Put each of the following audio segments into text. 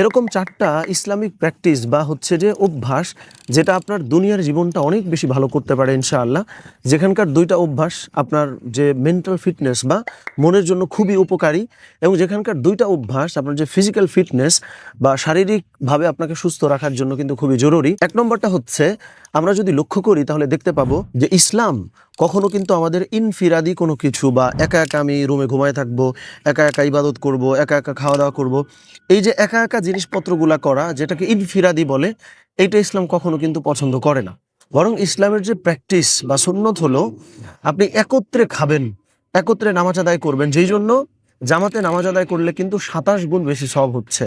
এরকম চারটা Islamic practice বা হচ্ছে যে অভ্যাস যেটা আপনার দুনিয়ার জীবনটা অনেক বেশি ভালো করতে পারে ইনশাআল্লাহ। যেখানকার দুইটা অভ্যাস আপনার যে মেন্টাল ফিটনেস বা মনের জন্য খুবই উপকারী এবং যেখানকার দুইটা অভ্যাস আপনার যে ফিজিক্যাল ফিটনেস বা শারীরিকভাবে আপনাকে সুস্থ রাখার জন্য কিন্তু খুবই জরুরি। এক নম্বরটা হচ্ছে আমরা যদি লক্ষ্য করি তাহলে দেখতে পাবো যে ইসলাম কখনো কিন্তু আমাদের ইনফিরাদি কোনো কিছু বা একা একা আমি রুমে ঘুমায় থাকব, একা একা ইবাদত করব, একা একা খাওয়া দাওয়া করব, এই যে একা একা জিনিসপত্রগুলা করা, যেটাকে ইনফিরাদি বলে, এইটা ইসলাম কখনো কিন্তু পছন্দ করে না। বরং ইসলামের যে প্র্যাকটিস বা সুন্নত হলো, আপনি একত্রে খাবেন, একত্রে নামাজ আদায় করবেন, যেই জন্য জামাতে নামাজ আদায় করলে কিন্তু সাতাশ গুণ বেশি সব হচ্ছে।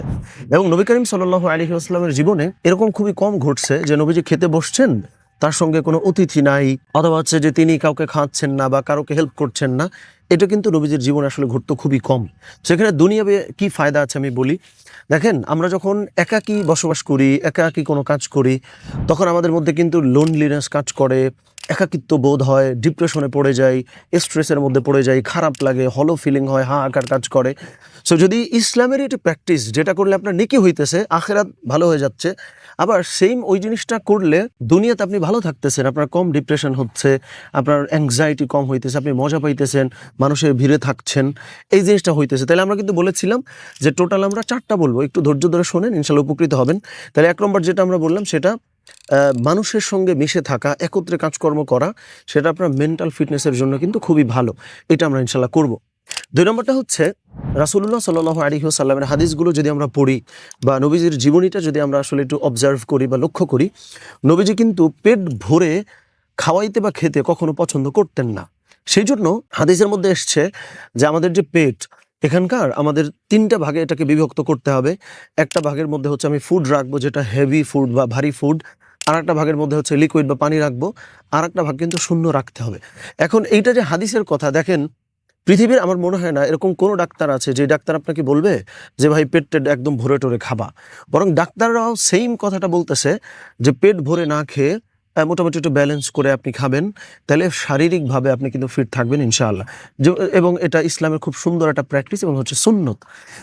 এবং নবী করিম সাল্লাহ আলী আসলামের জীবনে এরকম খুবই কম ঘটছে যে নবীজি খেতে বসছেন তার সঙ্গে কোনো অতিথি নাই, অথবা হচ্ছে যে তিনি কাউকে খাওয়াচ্ছেন না বা কারোকে হেল্প করছেন না, এটা কিন্তু নবীজির জীবনে আসলে ঘটতো খুবই কম। সেখানে দুনিয়াবে কি ফায়দা আছে আমি বলি? দেখেন, আমরা যখন একাকী বসবাস করি, একাকী কোনো কাজ করি, তখন আমাদের মধ্যে কিন্তু লোনলিনেস কাজ করে, একাকিত্ব বোধ হয় ডিপ্রেশনে পড়ে যাই স্ট্রেসের মধ্যে পড়ে যাই, খারাপ লাগে হলো ফিলিং হয়, হা আকার কাজ করে। সো যদি ইসলামের একটি প্র্যাকটিস যেটা করলে আপনার নেকি হইতেছে, আখেরাত ভালো হয়ে যাচ্ছে আবার সেম ওই জিনিসটা করলে দুনিয়াতে আপনি ভালো থাকতেছেন, আপনার কম ডিপ্রেশন হচ্ছে, আপনার অ্যাংজাইটি কম হইতেছে, আপনি মজা পাইতেছেন মানুষের ভিড়ে থাকছেন, এই জিনিসটা হইতেছে। তাহলে আমরা কিন্তু বলেছিলাম যে টোটাল আমরা চারটা বলব, একটু ধৈর্য ধরে শোনেন, ইনশাল্লাহ উপকৃত হবেন। তাহলে এক নম্বর যেটা আমরা বললাম সেটা মানুষের সঙ্গে মিশে থাকা, একত্রে কাজকর্ম করা, সেটা আপনার মেন্টাল ফিটনেসের জন্য কিন্তু খুবই ভালো। এটা আমরা ইনশাল্লাহ করব। দুই নম্বরটা হচ্ছে রাসুল্লাহ সাল্লাহ আলী সাল্লামের হাদিসগুলো যদি আমরা পড়ি বা নবীজির জীবনীটা যদি আমরা আসলে একটু অবজার্ভ করি বা লক্ষ্য করি, নবীজি কিন্তু পেট ভরে খাওয়াইতে বা খেতে কখনো পছন্দ করতেন না। সেই জন্য হাদিসের মধ্যে এসছে যে আমাদের যে পেট, এখানকার আমাদের তিনটা ভাগে এটাকে বিভক্ত করতে হবে। একটা ভাগের মধ্যে হচ্ছে আমি ফুড রাখব, যেটা হেভি ফুড বা ভারী ফুড আর একটা ভাগের মধ্যে হচ্ছে লিকুইড বা পানি রাখব। আর একটা ভাগ কিন্তু শূন্য রাখতে হবে। এখন এইটা যে হাদিসের কথা, দেখেন পৃথিবীর আমার মনে হয় না এরকম কোনো ডাক্তার আছে যে ডাক্তার আপনাকে বলবে যে ভাই পেট টেট একদম ভরে টরে খাবা। বরং ডাক্তাররাও সেম কথাটা বলতেছে যে পেট ভরে না খেয়ে মোটামুটি একটু ব্যালেন্স করে আপনি খাবেন, তাহলে শারীরিকভাবে আপনি কিন্তু ফিট থাকবেন ইনশাআল্লাহ। এবং এটা ইসলামের খুব সুন্দর একটা প্র্যাকটিস এবং হচ্ছে সুন্নত।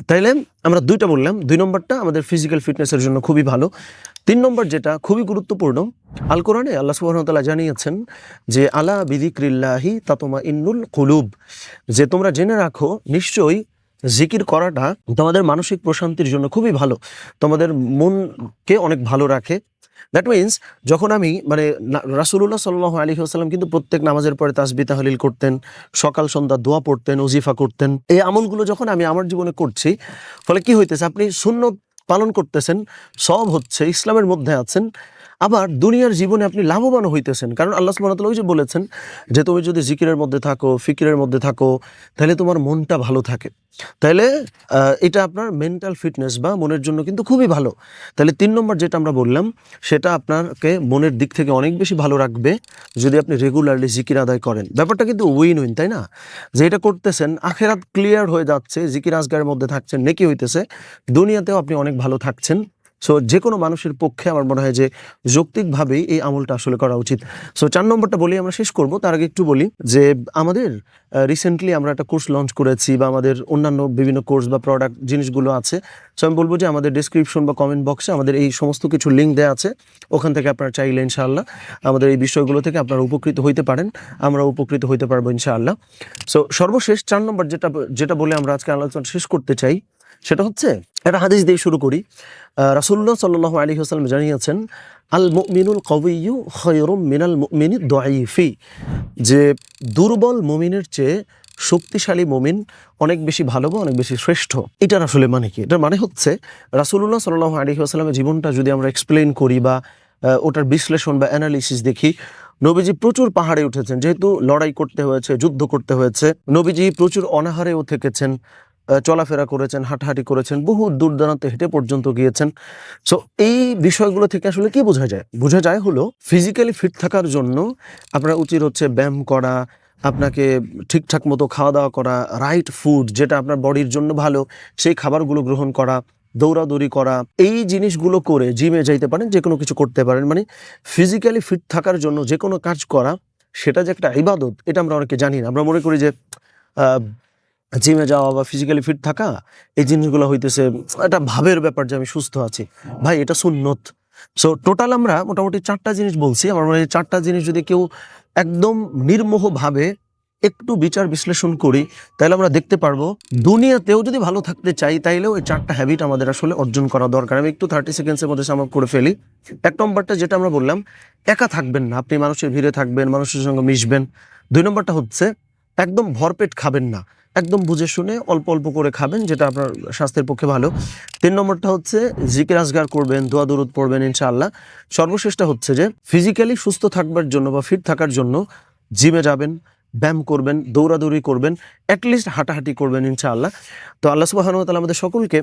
তাইলে আমরা দুইটা বললাম, দুই নম্বরটা আমাদের ফিজিক্যাল ফিটনেসের জন্য খুবই ভালো। তিন নম্বর যেটা খুবই গুরুত্বপূর্ণ, আল কোরআনে আল্লাহ সুবাহতাল্লাহ জানিয়েছেন যে, আলা বিদিক্রিল্লাহি তাতমা ইন্নুল কুলুব। যে তোমরা জেনে রাখো, নিশ্চয়ই জিকির করাটা তোমাদের মানসিক প্রশান্তির জন্য খুবই ভালো। তোমাদের মনকে অনেক ভালো রাখে। দ্যাট মিন্স যখন আমি মানে রাসুল্লাহ সাল্লাহ আলী আসাল্লাম কিন্তু প্রত্যেক নামাজের পরে তাসবি তাহলিল করতেন, সকাল, সন্ধ্যা দোয়া পড়তেন, ওজিফা করতেন। এই আমলগুলো যখন আমি আমার জীবনে করছি, ফলে কি হইতেছে, আপনি শূন্য পালন করতেছেন সব হচ্ছে ইসলামের মধ্যে আছেন। আবার দুনিয়ার জীবনে আপনি লাভবান হইতেছেন। কারণ আল্লাহ সুবহানাহু ওই যে বলেছেন যে, তুমি যদি জিকিরের মধ্যে থাকো, ফিকিরের মধ্যে থাকো, তাহলে তোমার মনটা ভালো থাকে। তাহলে এটা আপনার মেন্টাল ফিটনেস বা মনের জন্য কিন্তু খুবই ভালো। তাহলে তিন নম্বর যেটা আমরা বললাম, সেটা আপনাকে মনের দিক থেকে অনেক বেশি ভালো রাখবে যদি আপনি রেগুলারলি জিকির আদায় করেন। ব্যাপারটা কিন্তু উইন উইন তাই না? যে, এটা করতেছেন, আখেরাত ক্লিয়ার হয়ে যাচ্ছে, জিকির আজগারের মধ্যে থাকছেন, নেকি হইতেছে, দুনিয়াতেও আপনি অনেক ভালো থাকছেন। সো যে কোনো মানুষের পক্ষে আমার মনে হয় যে যৌক্তিকভাবেই এই আমলটা আসলে করা উচিত। সো চার নম্বরটা বলি আমরা শেষ করব। তার আগে একটু বলি যে আমাদের রিসেন্টলি আমরা একটা কোর্স লঞ্চ করেছি বা আমাদের অন্যান্য বিভিন্ন কোর্স বা প্রোডাক্ট জিনিসগুলো আছে। সো আমি বলব যে আমাদের ডিসক্রিপশন বা কমেন্ট বক্সে আমাদের এই সমস্ত কিছু লিঙ্ক দেওয়া আছে। ওখান থেকে আপনারা চাইলে ইনশাআল্লাহ আমাদের এই বিষয়গুলো থেকে আপনারা উপকৃত হইতে পারেন। আমরা উপকৃত হইতে পারব ইনশাআল্লাহ। সো সর্বশেষ চার নম্বর যেটা যেটা বলে আমরা আজকে আলোচনা শেষ করতে চাই সেটা হচ্ছে একটা হাদিস দিয়ে শুরু করি। রাসুল্লাহ সাল্লাহ আলী হাসলাম জানিয়েছেন আল মিনুল কবিউ খয়রুম মিনাল মুমিনি দয়ফি যে দুর্বল মুমিনের চেয়ে শক্তিশালী মুমিন অনেক বেশি ভালো বা অনেক বেশি শ্রেষ্ঠ। এটার আসলে মানে কি? এটার মানে হচ্ছে রাসুল্লাহ সাল্লাহ আলী আসলামের জীবনটা যদি আমরা এক্সপ্লেন করি বা ওটার বিশ্লেষণ বা অ্যানালিসিস দেখি, নবীজি প্রচুর পাহাড়ে উঠেছেন। যেহেতু লড়াই করতে হয়েছে, যুদ্ধ করতে হয়েছে, নবীজি প্রচুর অনাহারেও থেকেছেন। চলাফেরা করেছেন, হাঁটাহাঁটি করেছেন, বহু দূর দূরান্তে হেঁটে পর্যন্ত গিয়েছেন। সো এই বিষয়গুলো থেকে আসলে কি বোঝা যায়? বোঝা যায় হলো ফিজিক্যালি ফিট থাকার জন্য আপনার উচিত হচ্ছে ব্যায়াম করা, আপনাকে ঠিকঠাক মতো খাওয়া দাওয়া করা রাইট ফুড যেটা আপনার বডির জন্য ভালো, সেই খাবারগুলো গ্রহণ করা, দৌড়াদৌড়ি করা, এই জিনিসগুলো করে জিমে যাইতে পারেন যে কোনো কিছু করতে পারেন। মানে ফিজিক্যালি ফিট থাকার জন্য যে কোনো কাজ করা, সেটা যে একটা ইবাদত, এটা আমরা অনেকে জানি না। আমরা মনে করি যে জিমে যাওয়া বা ফিজিক্যালি ফিট থাকা, এই জিনিসগুলো হইতেছে একটা ভাবের ব্যাপার যে আমি সুস্থ আছি। ভাই, এটা সুন্নত। সো টোটাল আমরা মোটামুটি চারটা জিনিস বলছি। আমার মনে হয় চারটা জিনিস যদি কেউ একদম নির্মোহভাবে একটু বিচার বিশ্লেষণ করি, তাহলে আমরা দেখতে পারব, দুনিয়াতেও যদি ভালো থাকতে চাই, তাইলেও এই চারটা হ্যাবিট আমাদের আসলে অর্জন করা দরকার। আমি একটু থার্টি সেকেন্ডসের মধ্যে সামাপ করে ফেলি। এক নম্বরটা যেটা আমরা বললাম, একা থাকবেন না। আপনি মানুষের ভিড়ে থাকবেন, মানুষের সঙ্গে মিশবেন। দুই নম্বরটা হচ্ছে, একদম ভরপেট খাবেন না। একদম বুঝে শুনে অল্প অল্প করে খাবেন, যেটা আপনার স্বাস্থ্যের পক্ষে ভালো। তিন নম্বরটা হচ্ছে, জিকির আজগার করবেন, দোয়া দরুদ পড়বেন, ইনশাআল্লাহ। সর্বশেষটা হচ্ছে যে ফিজিক্যালি সুস্থ থাকবার জন্য বা ফিট থাকার জন্য জিমে যাবেন, ব্যায়াম করবেন, দৌড়াদৌড়ি করবেন অ্যাটলিস্ট হাঁটাহাঁটি করবেন, ইনশাআল্লাহ। তো আল্লাহ সুবাহানুয়া তাআলা আমাদের সকলকে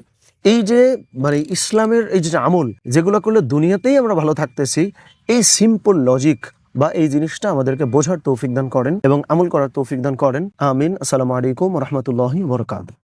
এই যে মানে ইসলামের এই যে আমল, যেগুলো করলে দুনিয়াতেই আমরা ভালো থাকতেছি, এই সিম্পল লজিক বা এই জিনিসটা আমাদেরকে বোঝার তৌফিক দান করেন এবং আমল করার তৌফিক দান করেন। আমিন। আসসালামু আলাইকুম রহমতুল্লাহ বরকাত